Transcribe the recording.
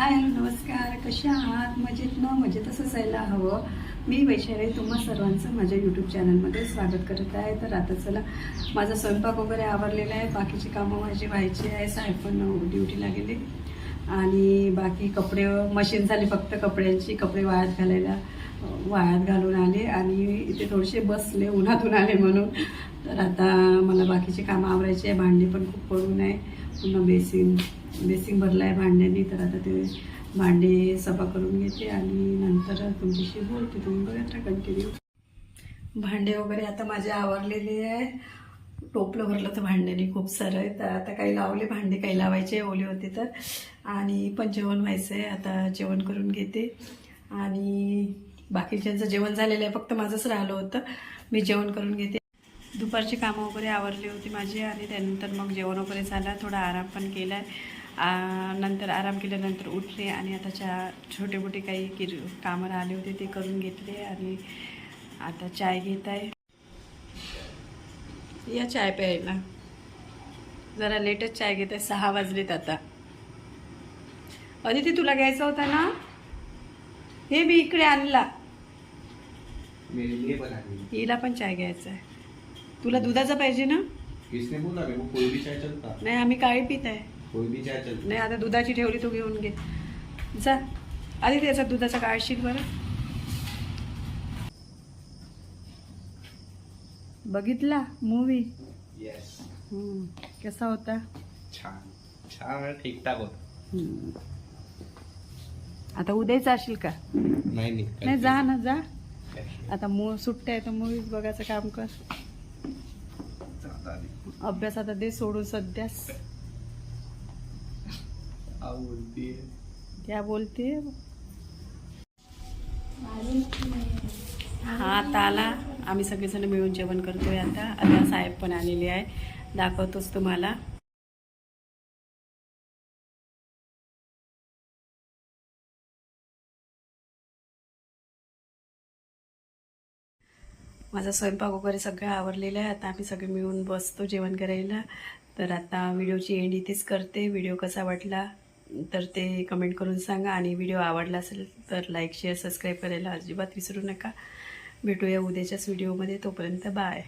Hi hello नमस्कार. कशा आहात? मजेत न? मजेतच असायला हवं. मी वैशाली तुम्हा सर्वांचं माझ्या यूट्यूब चॅनलमध्ये स्वागत करत आहे. तर आता चला माझा स्वयंपाक वगैरे आवरलेला आहे. बाकीची कामं माझी व्हायची आहे. साहेब पण ड्युटीला गेले. आणि बाकी कपडे मशीन झाली फक्त कपड्यांची. कपडे वाळत घालायला वाळ्यात घालून आले. आणि इथे थोडेसे बसले उन्हातून आले म्हणून. तर आता मला बाकीची कामं आवरायची आहे. भांडी पण खूप पडून आहे. पुन्हा बेसिन बेसिंग भरलं आहे भांड्यांनी तर आता ते भांडे सफा करून घेते आणि नंतर तुमच्याशी बोलते. तुम्ही बघा कंटिन्यू भांडे वगैरे आता माझे आवरलेले आहे. टोपलं भरलं तर भांड्याने खूप सारं आहे. तर आता काही लावले भांडे काही लावायचे ओले होते तर. आणि पण जेवण व्हायचं आहे. आता जेवण करून घेते. आणि बाकीच्यांचं जेवण झालेलं आहे. फक्त माझंच राहिलं होतं. मी जेवण करून घेते. दुपारची कामं वगैरे आवरली होती माझी आणि त्यानंतर मग जेवण वगैरे झालं. थोडा आराम पण केला आहे नंतर आराम केल्यानंतर उठले आणि आता चा छोटे मोठे काही किर कामं राहिले होते ते करून घेतले आणि आता चाय घेत आहे. या चाय प्यायला. जरा लेटच चाय घेत आहे. सहा वाजलेत आता. अदिती तुला घ्यायचा होता ना? हे मी इकडे आणला. हिला पण चाय घ्यायचा आहे. तुला दुधाचा पाहिजे ना? नाही आम्ही काळी पित आहे. नाही आता दुधाची ठेवली तू घेऊन घे. जा. आधी त्याचा दुधाचा काढशील बरं. बघितला? मूवी यस कसा होता? छान. छान ठीक ठाक होत. आता उद्याच असेल का? नाही नाही. नाही जा ना जा. आता मू सुट्ट्या आहे तर मूवीज बघायचं काम कर. अभ्यास आता दे सोडून सध्याच बोलती क्या बोलते हा आता आला आम्ही सगळेजण मिळून जेवण करतोय आता. आता साहेब पण आलेले आहे. दाखवतोच तुम्हाला. माझा स्वयंपाक वगैरे सगळं आवरलेलं आहे. आता आम्ही सगळे मिळून बसतो जेवण करायला. तर आता व्हिडिओची एंड इथेच करते. व्हिडिओ कसा वाटला? तर ते कमेंट करून सांगा. आणि व्हिडिओ आवडला असेल तर लाईक शेअर सबस्क्राईब करायला अजिबात विसरू नका. भेटूया उद्याच्याच व्हिडिओमध्ये तोपर्यंत बाय